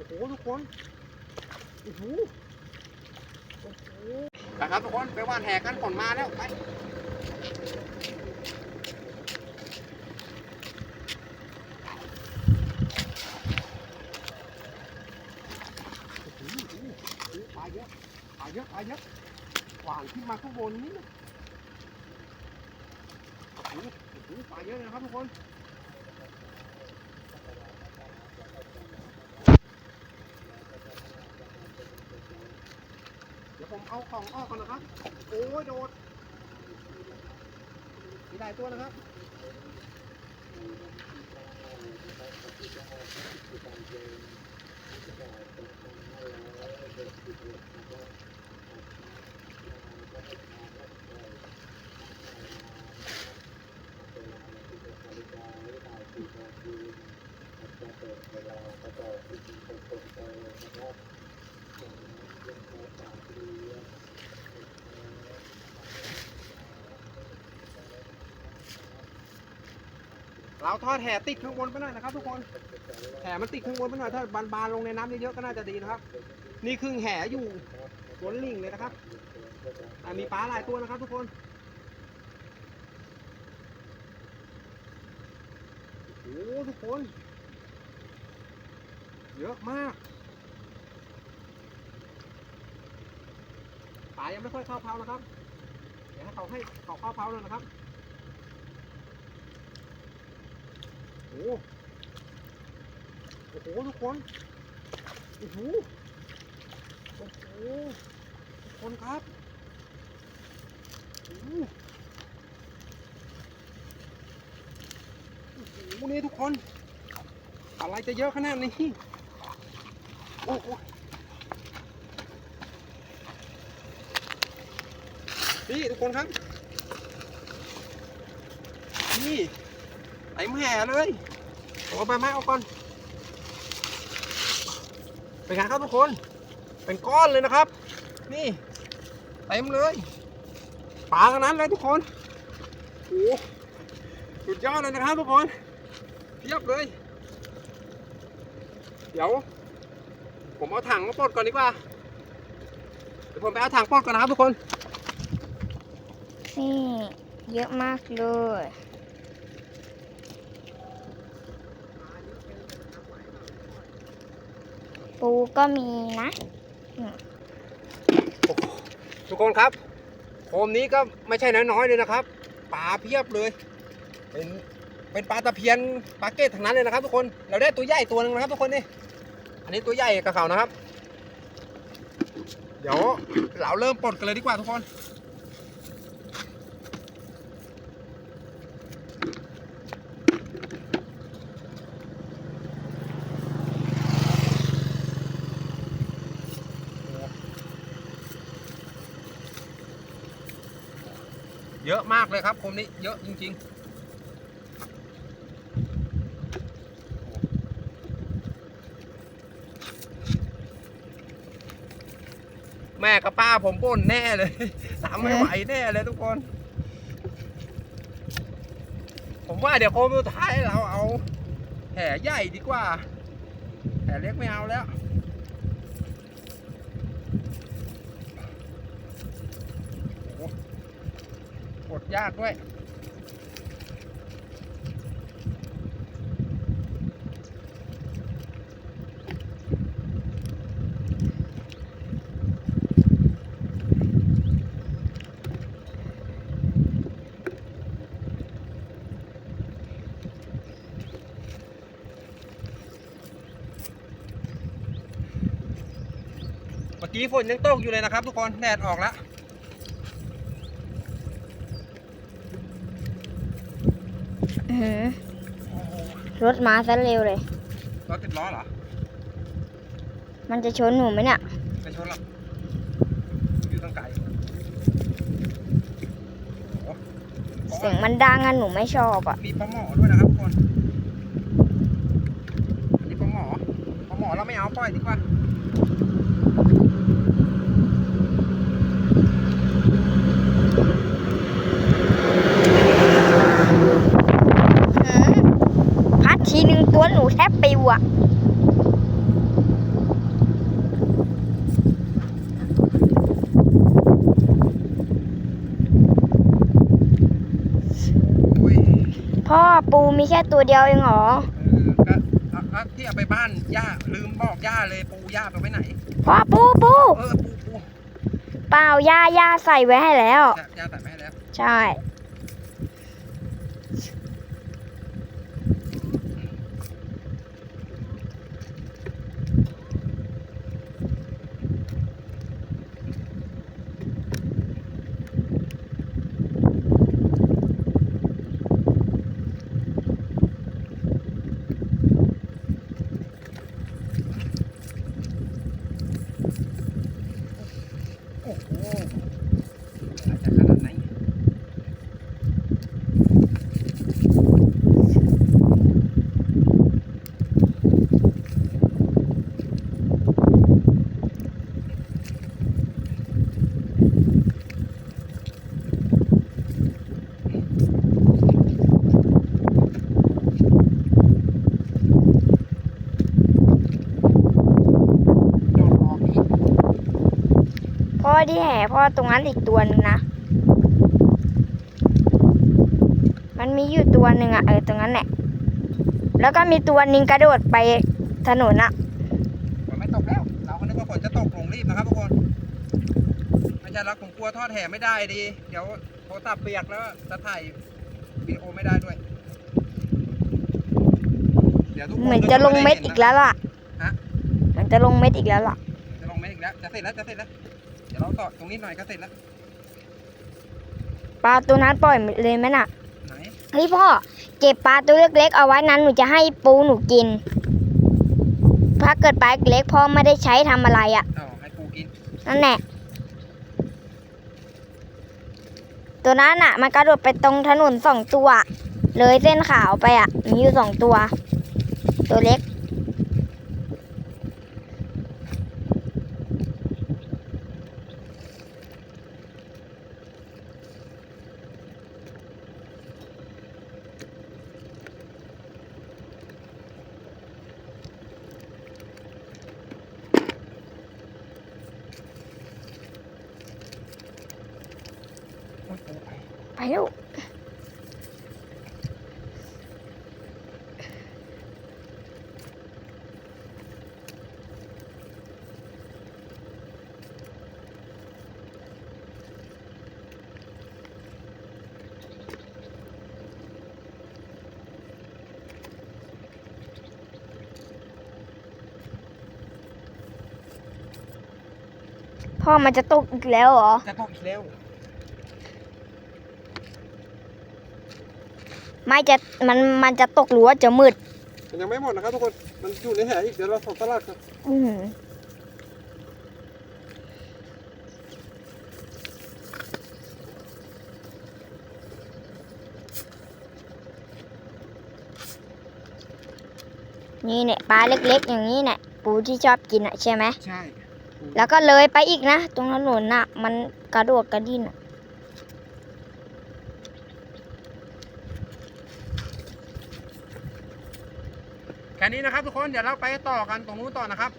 โอ้โหทุกคนโอ้โหโอ้โหไปครับทุกคนไปว่านแหกันฝนมาแล้วไปปลาเยอะปลาเยอะปลาเยอะหวานขึ้นมาข้างบนนี้นะโอ้โหปลาเยอะนะครับทุกคน เดี๋ยว ผมเอาของออกก่อนนะครับ โอ้ยโดดมีหลายตัวนะครับเเราทอดแห่ติดข้างบนไปหน่อยนะครับ ทุกคนแห่มันติดข้างบนไปหน่อยถ้าบานบานๆลงในน้ำเยอะๆก็น่าจะดีนะครับ นี่ครึ่งแห่อยู่บนลิงเลยนะครับอ่มีปลาหลายตัวนะครับ ทุกคนโอ้โหทุกคน เยอะมากปลายังไม่ค่อยเข้าเผานะครับ เดี๋ยวให้เขาให้เขาเข้าเผาเลยนะครับ โอ้โหโอ้โหทุกคน โอ้โห โอ้โห ทุกคนครับอ้โหโอ้โหนี่ทุกคน อะไรจะเยอะขนาดนี้ โอ้โหนี่ทุกคนครับ นี่ ไอ้แห่เลยเอาไปไหมเอาก่อนเป็นไงครับทุกคน เป็นก้อนเลยนะครับ นี่เต็มเลยปลากันนั้นเลยทุกคนโอ้สุดยอดเลยนะครับทุกคนเพียบเลย เดี๋ยว ผมเอาถังมาปลดก่อนดีกว่าเดี๋ยวผมไปเอาถังปลดก่อนนะครับทุกคน นี่ เยอะมากเลย ปูก็มีนะ ทุกคนครับ โคมนี้ก็ไม่ใช่น้อยๆเลยนะครับปลาเพียบเลย เป็นเป็นปลาตะเพียนปลาเกตทั้งนั้นเลยนะครับ ทุกคนเราได้ตัวใหญ่ตัวหนึ่งนะครับทุกคนนี่อันนี้ตัวใหญ่กับเขานะครับ เดี๋ยวเราเริ่มปลดกันเลยดีกว่าทุกคน เยอะมากเลยครับโคมนี้เยอะจริง ๆแม่กับป้าผมบ่นแน่เลยทำไม่ไหวแน่เลยทุกคน ผมว่าเดี๋ยวโคมสุดท้ายเราเอาแห่ใหญ่ดีกว่า แห่เล็กไม่เอาแล้ว กดยากด้วย เมื่อกี้ฝนยังตกอยู่เลยนะครับทุกคน แดดออกแล้ว อื้อหือรถมาซะเร็วเลย รถติดล้อเหรอมันจะชนหนูไหมเนี่ย ไม่ชนหรอกอยู่ตั้งไกลโอ้โหเสียงมันดังอะหนูไม่ชอบอะมีปลาหมอด้วยนะครับทุกคนมีปลาหมอปลาหมอเราไม่เอาปล่อยดีกว่า ปิวอะพ่อปูมีแค่ตัวเดียวเองหรอเออก็เอที่เอาไปบ้านย่าลืมบอกย่าเลยปูย่าไปไว้ไหน พ่อปูปูเออปูปูเปล่าย่าย่าใส่ไว้ให้แล้ว ย่าใส่แม่ให้แล้ว ใช่ โอ้โหอาจจะขนาดไหน โดนออกอีก พ่อที่แห่พ่อตรงนั้นอีกตัวหนึงนะ มันมีอยู่ตัวหนึ่งอะเออตรงนั้นแหละ แล้วก็มีตัวหนึงกระโดดไปถนนอะฝนไม่ตกแล้ว เราก็นึกว่าฝนจะตกลงรีบนะครับทุกคนไม่ใช่แล้วผมกลัวทอดแห่ไม่ได้ดี เดี๋ยวโทรศัพท์เปียกแล้วจะถ่ายวิดีโอไม่ได้ด้วยเดี๋ยวทุกคนเหมือนจะลงเม็ดอีกแล้วล่ะ ฮะเหมือนจะลงเม็ดอีกแล้วล่ะ จะลงเม็ดอีกแล้ว จะเสร็จแล้ว จะเสร็จแล้วเดี๋ ยวเราต่อตรงนี้หน่อยก็เสร็จแล้วปลาตัวนั้นปล่อยเลยไหมน่ะไหนเฮ้ยพ่อ เก็บปลาตัวเล็กๆเอาไว้นั้นหนูจะให้ปูหนูกิน ถ้าเกิดปลาเล็กพ่อไม่ได้ใช้ทำอะไรอะ่ะเอาให้ปูกินนั่นแหละ ตัวนั้นอะ มันกระโดดไปตรงถนนสองตัว เลยเส้นขาวไปอะ มีอยู่สองตัว ตัวเล็ก ไปลูกพ่อมันจะตกอีกแล้วเหรอ จะตกอีกแล้ว ไม่จะมันมันจะตกหรือว่าจะมืด มันยังไม่หมดนะครับทุกคน มันอยู่ในแห่อีกเดี๋ยวเราส่งตลาดครับอืมนี่เนี่ยปลาเล็กๆ อย่างนี้เนี่ยปูที่ชอบกินอะใช่ไหม ใช่ แล้วก็เลยไปอีกนะ ตรงถนนน่ะ มันกระโดดกระดิ่นอะ แค่นี้นะครับทุกคนเดี๋ยวเราไปต่อกันตรงนู้นต่อนะครับ